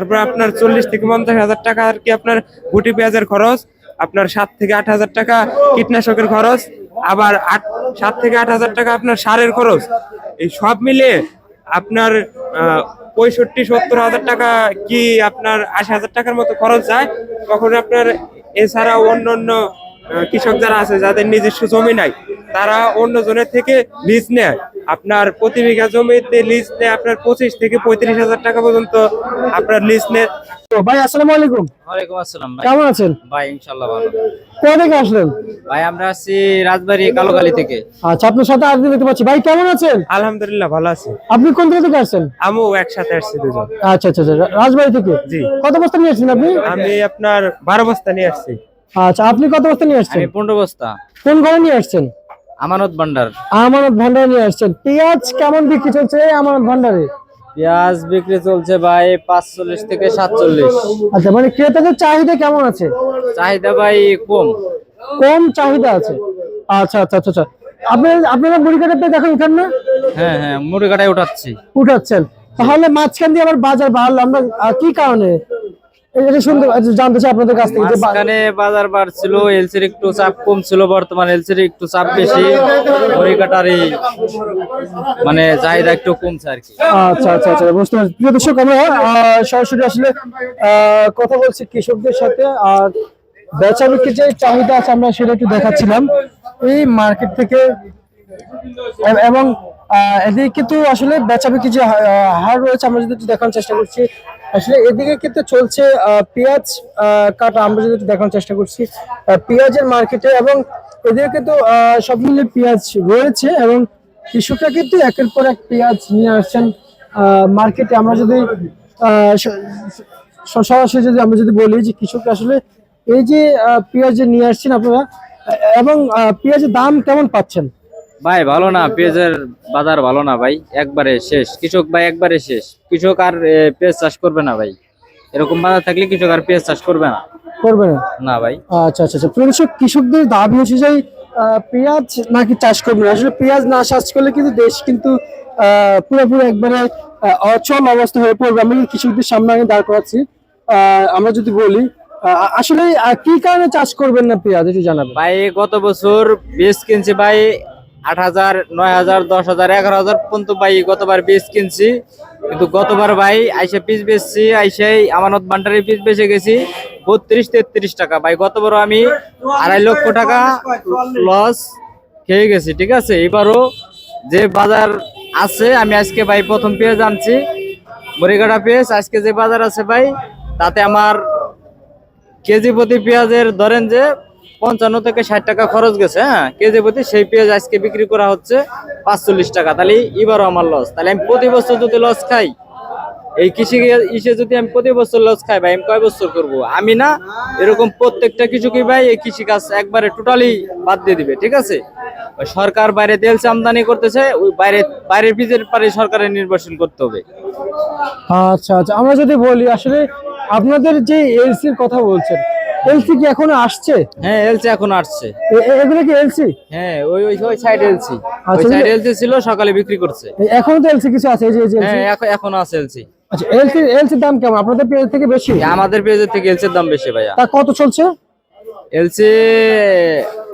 তারপর আপনার চল্লিশ থেকে পঞ্চাশ হাজার টাকা আর কি আপনার গুটি পেঁয়াজের খরচ, আপনার সাত থেকে আট হাজার টাকা কীটনাশকের খরচ, আবার আট, সাত থেকে আট হাজার টাকা আপনার সারের খরচ। এই সব মিলিয়ে আপনার পঁয়ষট্টি, সত্তর হাজার টাকা কি আপনার আশি হাজার টাকার মতো খরচ যায়, তখন আপনার এছাড়াও অন্য অন্য কৃষক যারা আছে, যাদের নিজস্ব জমি নাই, তারা অন্য জনের থেকে লিজ নেয়। আপনার প্রতি বিঘা জমিতে লিজ নেয় আপনার পঁচিশ থেকে পঁয়ত্রিশ হাজার টাকা পর্যন্ত আপনার লিজ নেয়। তো ভাই আসসালামু আলাইকুম। ওয়ালাইকুম আসসালাম ভাই। কেমন আছেন? ভাই ইনশাল্লাহ ভালো। কোথা থেকে আসলেন? ভাই আমরা আছি রাজবাড়ি কালোকালি থেকে। আচ্ছা আপনার সাথে আজ দেখতে পাচ্ছি। ভাই কেমন আছেন? আলহামদুলিল্লাহ ভালো আছি। আপনি কোন থেকে থেকে আসছেন? আমিও একসাথে আসছি দুজন। আচ্ছা আচ্ছা আচ্ছা রাজবাড়ি থেকে? জি। কত বস্তা নিয়ে আসছেন আপনি? আমি আপনার বারো বস্তা নিয়ে আসছি। আচ্ছা আপনি কত বস্তা নিয়ে আসছেন? আমি পনেরো বস্তা। কোন ঘরে নিয়ে আসছেন? আমানত ভান্ডার। আমানত ভান্ডারে নিয়ে আসছেন। পেঁয়াজ কেমন বিক্রি চলছে এই আমানত ভান্ডারে? পেঁয়াজ বিক্রি চলছে ভাই পাঁচচল্লিশ থেকে সাতচল্লিশ। আচ্ছা মানে ক্রেতাদের চাহিদা কেমন আছে? চাহিদা ভাই কম। কম চাহিদা আছে? আচ্ছা আচ্ছা আচ্ছা আচ্ছা। আপনার আপনারা মুড়ি কাটা পেয়ে দেখেন উঠান না? হ্যাঁ হ্যাঁ মুড়ি কাটায় উঠাচ্ছি। উঠাচ্ছেন। তাহলে মাঝখান দিয়ে আবার বাজার বাড়লো। আমরা আহ, কি কারণে? এটা শুনতে আচ্ছা, জানতে চাই আপনাদের কাছ থেকে যে বা- মাঝখানে বাজার বাড়ছিল এলসির একটু চাপ কম ছিল বর্তমান এলসির একটু চাপ বেশি। মানে চাহিদা একটু কমছে আর কি। আচ্ছা আচ্ছা আচ্ছা বুঝতে পারছি। প্রিয় দর্শক আমরা আহ, সরাসরি আসলে আহ, কথা বলছি কৃষকদের সাথে আর বেচা বিক্রির যে চাহিদা আছে আমরা সেটা একটু দেখাচ্ছিলাম। এই মার্কেট থেকে এবং এদিকে কিন্তু আসলে বেচা বিক্রি যে হার রয়েছে, আমরা যদি একটু দেখানোর চেষ্টা করছি, আসলে এদিকে কিন্তু চলছে পেঁয়াজ কাটা, আমরা যদি একটু দেখানোর চেষ্টা করছি পেঁয়াজের মার্কেটে এবং এদিকে কিন্তু সব মিলে পেঁয়াজ রয়েছে এবং কৃষকরা কিন্তু একের পর এক পেঁয়াজ নিয়ে আসছেন মার্কেটে আমরা যদি সরাসরি যদি আমরা যদি বলি যে কৃষকরা আসলে এই যে পেঁয়াজ নিয়ে আসছেন আপনারা এবং পেঁয়াজের দাম কেমন পাচ্ছেন? ভাই ভালো না পেঁয়াজের বাজার ভালো না ভাই একবারে শেষ। কৃষক ভাই একবারে শেষ। কৃষক আর পেঁয়াজ চাষ করবে না ভাই। এরকম বাজার থাকলে কৃষক আর পেঁয়াজ চাষ করবে না। করবে না? না ভাই। আচ্ছা আচ্ছা আচ্ছা। কৃষক কৃষকদের দাবি হচ্ছে যে আহ, পেঁয়াজ নাকি চাষ করবে না। আসলে পেঁয়াজ না চাষ করলে কিন্তু দেশ কিন্তু আহ, পুরোপুরি একবারে অচল অবস্থা হয়ে পড়বে। আমি কৃষকদের সামনে আমি দাঁড় করাচ্ছি। আমরা যদি বলি আসলে কি কারণে চাষ করবেন না পেঁয়াজ? একটু জানাবেন। ভাই গত বছর বীজ কিনছে ভাই আট হাজার, নয় হাজার, দশ হাজার, এগারো হাজার পর্যন্ত ভাই গতবার বীজ কিনছি। কিন্তু গতবার ভাই আইসা পিস বেচছি, আইসাই আমানত বান্ডারে পিস বেচে গেছি। বত্রিশ, তেত্রিশ টাকা। ভাই গতবার আমি আড়াই লক্ষ টাকা লস খেয়ে গেছি, ঠিক আছে? এবারও যে বাজার আছে, আমি আজকে ভাই প্রথম পেঁয়াজ আনছি মরিগাড়া পেঁয়াজ। আজকে যে বাজার আছে ভাই, তাতে আমার কেজি প্রতি পেঁয়াজের ধরেন যে পঞ্চান্ন থেকে ষাট টাকা খরচ গেছে হ্যাঁ? কেজি প্রতি সেই পেঁয়াজ আজকে বিক্রি করা হচ্ছে পাঁচচল্লিশ টাকা। তাহলে এবারও আমার লস তাহলে আমি প্রতি বছর যদি লস খাই, এই কৃষি ইসে যদি আমি প্রতি বছর লস খাই, ভাই, আমি কয় বছর করব? আমি না এরকম প্রত্যেকটা কৃষকই ভাই এই কৃষি কাজ একবারে টোটালি বাদ দিয়ে দিবে, ঠিক আছে? সরকার বাইরে তেল আমদানি করতেছে, ওই বাইরে, বাইরের বীজের পারে সরকারের নির্বাচন করতে হবে। আচ্ছা আচ্ছা। আমরা যদি বলি, আসলে আপনাদের যে এলসির কথা বলছেন এলসি কি এখনও আসছে? হ্যাঁ এলসি এখন আসছে। এগুলো কি এলসি? হ্যাঁ ওই ওই ওই সাইড এলসি। ওই আচ্ছা, সাইড এলসি ছিল সকালে বিক্রি করছে। এখন তো এলসি কিছু আছে এই যে এলসি? হ্যাঁ এখন এখনও আছে এলসি। আচ্ছা এলসি এলসির দাম কেমন? আপনাদের পেজ থেকে বেশি? আমাদের পেজের থেকে এলসির দাম বেশি ভাইয়া। তা কত চলছে? এলসি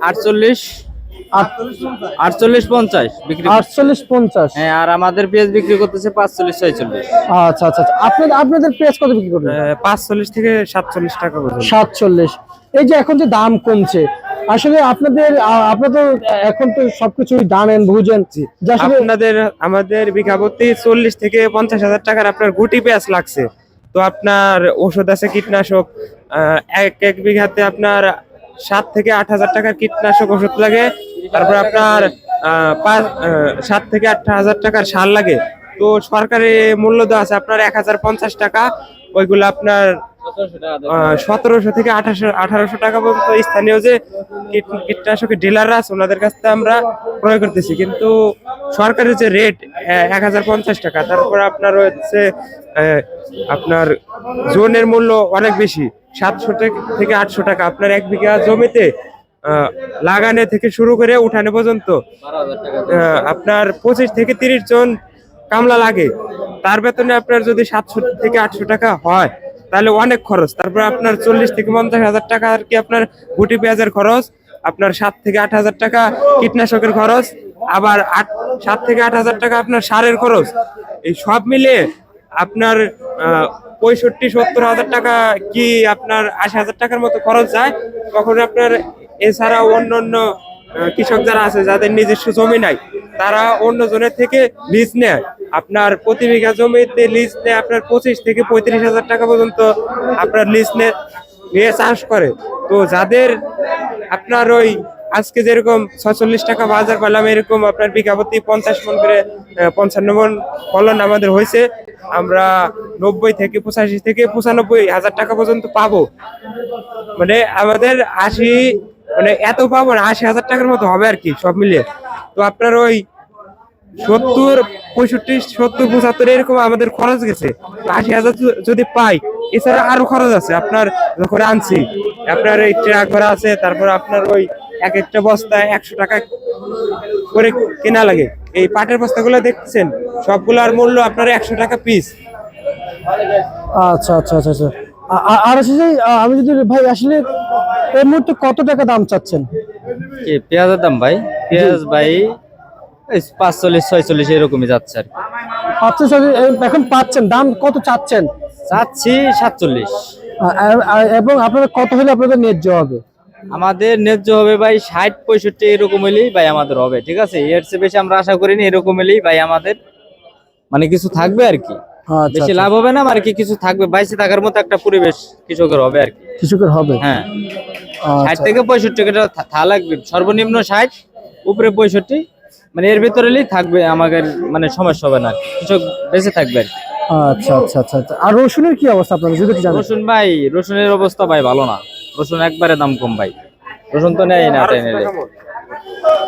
আটচল্লিশ। আটচল্লিশ পঞ্চাশ বিক্রি আটচল্লিশ পঞ্চাশ। হ্যাঁ আর আমাদের পেজ বিক্রি করতেছে পাঁচচল্লিশ ছয়চল্লিশ। আচ্ছা আচ্ছা আচ্ছা। আপনাদের আপনাদের পেজ কত বিক্রি করবেন? পাঁচচল্লিশ থেকে সাতচল্লিশ টাকা সাতচল্লিশ। এই যে এখন যে দাম কমছে আসলে আপনাদের আ- আপনারা তো এখন তো সবকিছু জানেন বুঝেন। আপনাদের আমাদের বিঘা প্রতি চল্লিশ থেকে পঞ্চাশ হাজার টাকার আপনার গুটি পেঁয়াজ লাগছে। তো আপনার ওষুধ আছে কীটনাশক। আহ, এক এক বিঘাতে আপনার সাত থেকে আট হাজার টাকার কীটনাশক ওষুধ লাগে। তারপর আপনার পাঁচ সাত থেকে আট হাজার টাকার সার লাগে। তো সরকারি মূল্য দেওয়া আছে আপনার এক হাজার পঞ্চাশ টাকা, ওইগুলো আপনার সতেরোশো থেকে আঠারোশো আঠারোশো টাকা পর্যন্ত স্থানীয় যে কীট- কীটনাশকের ডিলাররা আছে, ওনাদের কাছ থেকে আমরা ক্রয় করতেছি। কিন্তু সরকারের যে রেট এক হাজার পঞ্চাশ টাকা, তারপর আপনার হচ্ছে আপনার জোনের মূল্য অনেক বেশি, সাতশো থেকে আটশো টাকা। আপনার এক বিঘা জমিতে লাগানে থেকে শুরু করে উঠানে পর্যন্ত আপনার পঁচিশ থেকে তিরিশ জন কামলা লাগে। তার বেতনে আপনার যদি সাতশো থেকে আটশো টাকা হয়, তাহলে অনেক খরচ। তারপর আপনার চল্লিশ থেকে পঞ্চাশ হাজার টাকা আর কি আপনার গুটি পেঁয়াজের খরচ, আপনার সাত থেকে আট হাজার টাকা কীটনাশকের খরচ, আবার আট, সাত থেকে আট হাজার টাকা আপনার সারের খরচ। এই সব মিলিয়ে আপনার পঁয়ষট্টি, সত্তর হাজার টাকা কি আপনার আশি হাজার টাকার মতো খরচ যায়, তখন আপনার এছাড়া অন্য অন্য কৃষক যারা আছে, যাদের নিজস্ব জমি নাই, তারা অন্য জনের থেকে লিজ নেয়। আপনার প্রতি বিঘা জমিতে লিজ নেয় আপনার পঁচিশ থেকে পঁয়ত্রিশ হাজার টাকা পর্যন্ত আপনার লিজ নিয়ে চাষ করে। তো যাদের আপনার ওই আজকে যেরকম ছচল্লিশ টাকা বাজার পেলাম এরকম আপনার বিঘা প্রতি পঞ্চাশ মন করে পঞ্চান্ন মন ফলন আমাদের হয়েছে। আমরা নব্বই থেকে পঁচাশি থেকে পঁচানব্বই হাজার টাকা পর্যন্ত পাবো। মানে আমাদের আশি মানে এত পাবো না, আশি হাজার টাকার মতো হবে আর কি, সব মিলিয়ে। তো আপনার ওই সত্তর, পঁয়ষট্টি, সত্তর, পঁচাত্তর এরকম আমাদের খরচ গেছে। আশি হাজার যদি পাই, এছাড়া আরও খরচ আছে। আপনার যখন আনছি, আপনার এই ট্রাক ভরা আছে, তারপর আপনার ওই এক একটা বস্তায় একশো টাকা করে কেনা লাগে। এই পাটের বস্তাগুলো দেখছেন সবগুলোর মূল্য আপনার একশো টাকা পিস আচ্ছা আচ্ছা আচ্ছা আচ্ছা। আর আছে যে আমি যদি ভাই আসলে এই মুহূর্তে কত টাকা দাম চাচ্ছেন? কি পেঁয়াজের দাম ভাই? পেঁয়াজ ভাই পাঁচচল্লিশ ছয়চল্লিশ এরকমই যাচ্ছে আর। আচ্ছা এখন পাচ্ছেন দাম কত চাচ্ছেন? চাচ্ছি সাতচল্লিশ। এবং আপনারা কত হলে আপনাদের ন্যায্য হবে? আমাদের ন্যায্য হবে ভাই ষাট পঁয়ষট্টি এরকম হলেই ভাই আমাদের হবে ঠিক আছে? এর চেয়ে বেশি আমরা আশা করিনি এরকম হলেই ভাই আমাদের মানে কিছু থাকবে আর কি। বেশি আচ্ছা। লাভ হবে না আর কি কিছু থাকবে? বাইশে থাকার মতো একটা পরিবেশ কৃষকের হবে আর কি। কৃষকের হবে? হ্যাঁ। ষাট আচ্ছা থেকে পঁয়ষট্টি থা- লাগবে। সর্বনিম্ন ষাট উপরে পঁয়ষট্টি মানে এর ভিতরেই থাকবে আমাদের মানে সমস্যা হবে না। কৃষক বেঁচে থাকবে আর কি। আচ্ছা আচ্ছা আচ্ছা আচ্ছা। আর রসুনের কি অবস্থা আপনারা? যদি জানেন। রসুন ভাই রসুনের অবস্থা ভাই ভালো না। রসুন একবারে দাম কম ভাই। রসুন তো নেই না তাই নিলে।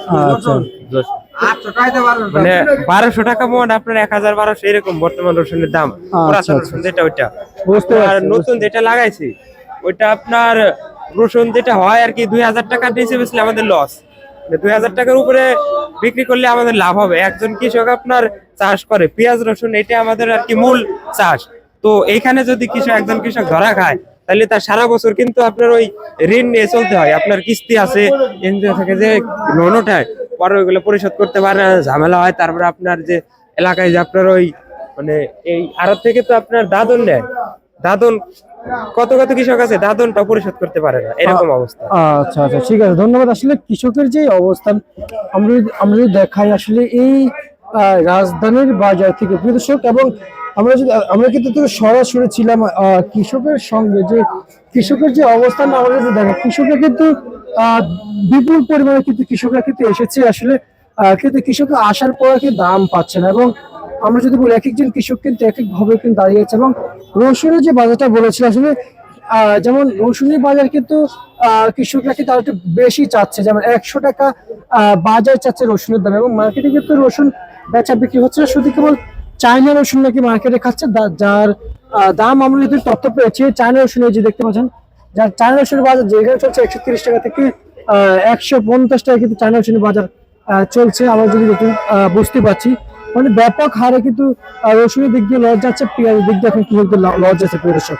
আচ্ছা। মানে বারোশো টাকা মন আপনার এক হাজার বারোশো এরকম বর্তমান রসুনের দাম। আচ্ছা। রসুন যেটা ওইটা। আর নতুন যেটা লাগাইছি ওইটা আপনার রসুন যেটা হয় আর কি দুই হাজার টাকার নিচে বেচলে আমাদের লস দুই হাজার টাকার উপরে বিক্রি করলে আমাদের লাভ হবে। একজন কৃষক আপনার চাষ করে পেঁয়াজ রসুন এটা আমাদের আর কি মূল চাষ। তো এইখানে যদি কৃষক একজন কৃষক ধরা খায় তাহলে তার সারা বছর কিন্তু আপনার ওই ঋণ নিয়ে চলতে হয়। আপনার কিস্তি আছে এনজিও থেকে যে লোন ওঠায় পরে ওইগুলো পরিশোধ করতে পারে না, ঝামেলা হয়। তারপরে আপনার যে এলাকায় যে আপনার ওই মানে এই আড়ত থেকে তো আপনার দাদন নেয়। দাদন কত কত কৃষক আছে দাদনটা পরিশোধ করতে পারে না। এরকম অবস্থা। আচ্ছা আচ্ছা ঠিক আছে। ধন্যবাদ। আসলে কৃষকের যে অবস্থান আমরা আমরা যদি দেখাই আসলে এই রাজধানীর বাজার থেকে দর্শক এবং আমরা যদি আমরা কিন্তু তো সরাসরি ছিলাম আহ, কৃষকের সঙ্গে যে কৃষকের যে অবস্থান আমরা যদি দেখো কৃষকের কিন্তু আহ, বিপুল পরিমাণে কিন্তু কৃষকরা কিন্তু এসেছে। আসলে কিন্তু কৃষক আসার পর কি দাম পাচ্ছে না এবং আমরা যদি বলি এক একজন কৃষক কিন্তু এক এক ভাবে কিন্তু দাঁড়িয়েছে এবং রসুনের যে বাজারটা বলেছিল, আসলে যেমন রসুনের বাজার কিন্তু কৃষকরা কিন্তু আর একটু বেশি চাচ্ছে। যেমন একশো টাকা বাজার চাচ্ছে রসুনের দাম এবং মার্কেটে কিন্তু রসুন বেচা বিক্রি হচ্ছে না। শুধু কেবল চায়না রসুন নাকি মার্কেটে খাচ্ছে যার দাম আমরা যদি তথ্য পেয়েছি। চায়না রসুন এই যে দেখতে পাচ্ছেন, যার চায়না রসুনের বাজার যেখানে চলছে একশো টাকা থেকে একশো পঞ্চাশ টাকা কিন্তু চায়না রসুনের বাজার চলছে। আমরা যদি বুঝতে পারছি। মানে ব্যাপক হারে কিন্তু রসুনের দিক দিয়ে লস যাচ্ছে, পেঁয়াজের দিক দিয়ে এখন কিন্তু লজ যাচ্ছে প্রিয় দর্শক